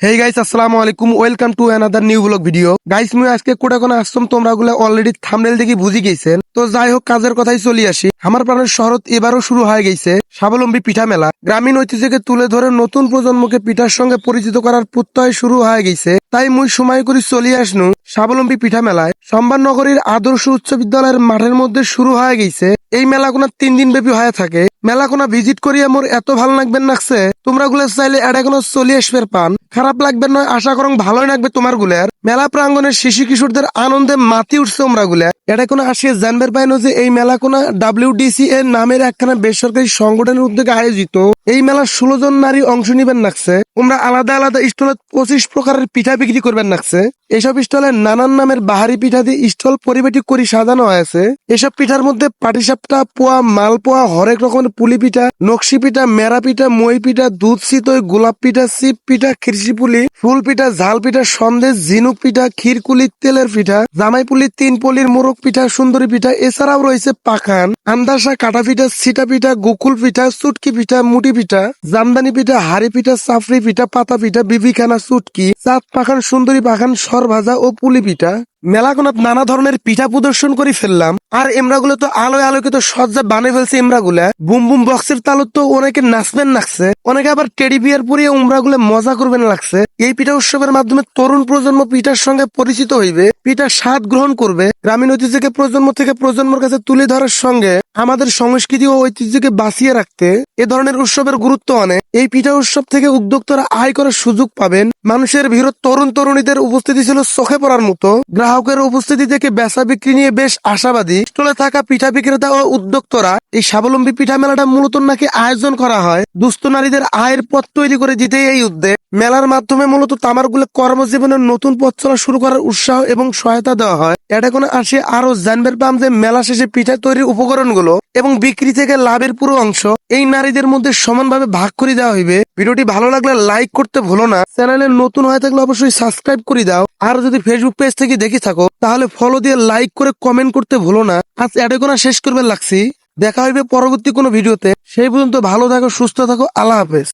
হেই guys আসসালামু আলাইকুম। Welcome to another new vlog video guys মুই আজকে কোটা কোন আসছম, তোমরা গুলো অলরেডি থামনেল দেখে বুঝি গেছেন। তো যাই হোক, কাজের কথাই চলি আসি। আমার প্রাণের শহর এবারও শুরু হয়ে গেছে, স্বাবলম্বী পিঠা মেলা। গ্রামীণ ঐতিহ্যকে তুলে ধরে নতুন প্রজন্মকে পিঠার সঙ্গে পরিচিত করার প্রত্যয় শুরু হয়ে গেছে। তাই মুই সময় করি চলি আসনু, স্বাবলম্বী পিঠা মেলায়। সম্বান নগরীর আদর্শ উচ্চ বিদ্যালয়ের মাঠের মধ্যে শুরু হয়ে গেছে। এই মেলা কোনা তিন দিন ব্যাপী হয়ে থাকে। মেলা কোনা ভিজিট করিয়া মোর এত ভালো লাগবেন নাকছে তোমরা গুলো চাইলে এটা কোনো চলি আসবে পান। খারাপ লাগবে নয় আশা করং ভালোই লাগবে তোমারগুলার মেলা প্রাঙ্গনের শিশু কিশোরদের আনন্দে মাতি উঠছে তোমরা গুলা এটা কোনো আসিয়া জানবার পাইনো যে এই মেলা কোনা ডাব্লিউডিসি এর নামের একখানা বেসরকারি সংগঠনের উদ্যোগে আয়োজিত। এই মেলা ষোলো জন নারী অংশ নিবেন নাকছে তোমরা আলাদা আলাদা স্টলে পঁচিশ প্রকারের পিঠা বিক্রি করবেন নাকছে এসব স্টলে নানান নামের বাহারি পিঠা দিয়ে স্টল পরিবেটি করে সাজানো হয়েছে। এসব পিঠার মধ্যে পাটিসাপটা পোয়া মালপোয়া হরেক রকমের পুলি পিঠা, নকশি পিঠা, মেরা পিঠা, মই পিঠা, দুধ চিতই গোলাপ পিঠা সিপ পিঠা খিরসি পুলি, ফুল পিঠা, ঝাল পিঠা, সন্দেশ, ঝিনুক পিঠা ক্ষীরকুলি তেলের পিঠা, জামাই পুলি, তিন পলির মোরগ পিঠা, সুন্দরী পিঠা, এছাড়াও রয়েছে পাখান, আন্দাসা কাটা পিঠা, সিটা পিঠা, গোকুল পিঠা চুটকি পিঠা, মুটি পিঠা, জামদানি পিঠা, হাড়ি পিঠা চাফরি পিঠা, পাতা পিঠা, বিবিখানা চুটকি চাঁদ পাখান, সুন্দরী পাখান সর ভাজা ও পুলি পিঠা। মেলাগুনাত নানা ধরনের পিঠা প্রদর্শন করে ফেললাম, আর এমরাগুলো তো আলোয় আলোকিত সজ্জা বানিয়ে ফেলছে এমরাগুলা বুম বুম বক্সের তালত তো অনেকে নাচবেন লাগছে অনেকে আবার টেডি বিয়ার পরিয়ে উমরাগুলো মজা করবেন লাগছে। এই পিঠা উৎসবের মাধ্যমে তরুণ প্রজন্ম পিঠার সঙ্গে পরিচিত হইবে, পিঠার স্বাদ গ্রহণ করবে। গ্রামীণ ঐতিহ্যকে প্রজন্ম থেকে প্রজন্মের কাছে তুলে ধরার সঙ্গে আমাদের সংস্কৃতি ও ঐতিহ্যকে বাঁচিয়ে রাখতে এ ধরনের উৎসবের গুরুত্ব অনেক এই পিঠা উৎসব থেকে উদ্যোক্তারা আয় করার সুযোগ পাবেন। মানুষের ভিড় তরুণ তরুণীদের উপস্থিতি ছিল চোখে পড়ার মতো। গ্রাহকের উপস্থিতি থেকে বেচা বিক্রি নিয়ে বেশ আশাবাদী। স্টলে থাকা পিঠা বিক্রেতা ও উদ্যোক্তরা এই স্বাবলম্বী পিঠা মেলাটা মূলত নাকি আয়োজন করা হয়। দুস্থ নারীদের আয়ের পথ তৈরি করে দিতেই এই উদ্যোগ। মেলার মাধ্যমে মূলত তামারগুলো কর্মজীবনের নতুন পথ চলা শুরু করার উৎসাহ এবং সহায়তা দেওয়া হয়। এটা কোনো আসে আরও জানবার পাম যে মেলা শেষে পিঠা তৈরির উপকরণগুলো এবং বিক্রি থেকে লাভের পুরো অংশ এই নারীদের মধ্যে সমানভাবে ভাগ করে দেওয়া হইবে। ভিডিওটি ভালো লাগলে লাইক করতে ভুলো না। চ্যানেলে নতুন হয়ে থাকলে অবশ্যই সাবস্ক্রাইব করে দাও। আর যদি ফেসবুক পেজ থেকে দেখে থাকো, তাহলে ফলো দিয়ে লাইক করে কমেন্ট করতে ভুলো না। আজ এডেকোনা শেষ করবে লাগছি দেখা হইবে পরবর্তী কোনো ভিডিওতে। সেই পর্যন্ত ভালো থাকো, সুস্থ থাকো, আল্লাহ হাফেজ।